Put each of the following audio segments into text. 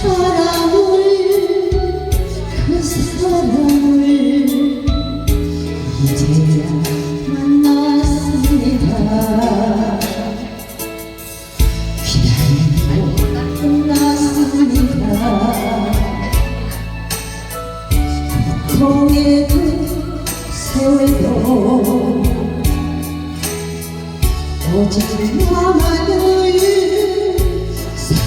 사랑을 그 사랑을 이제야 만났습니다. 기다림도 끝났습니다. 고통의 그 세월도 어제 나만을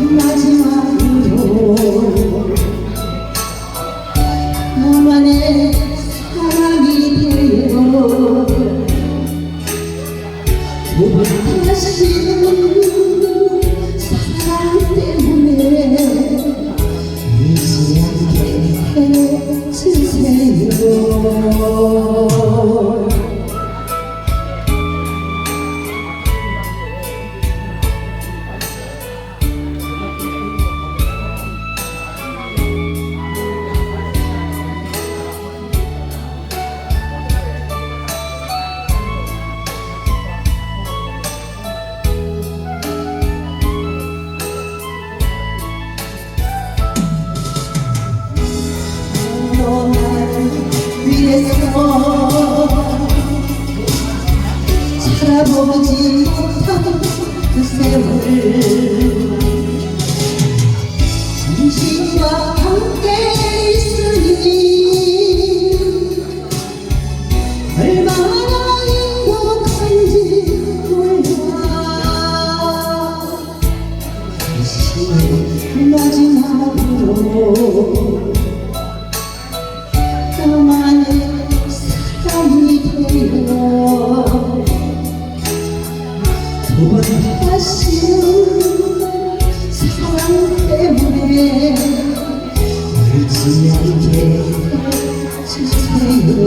마지막으로. 너만의 사랑이 되어 다시는 살아보지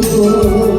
해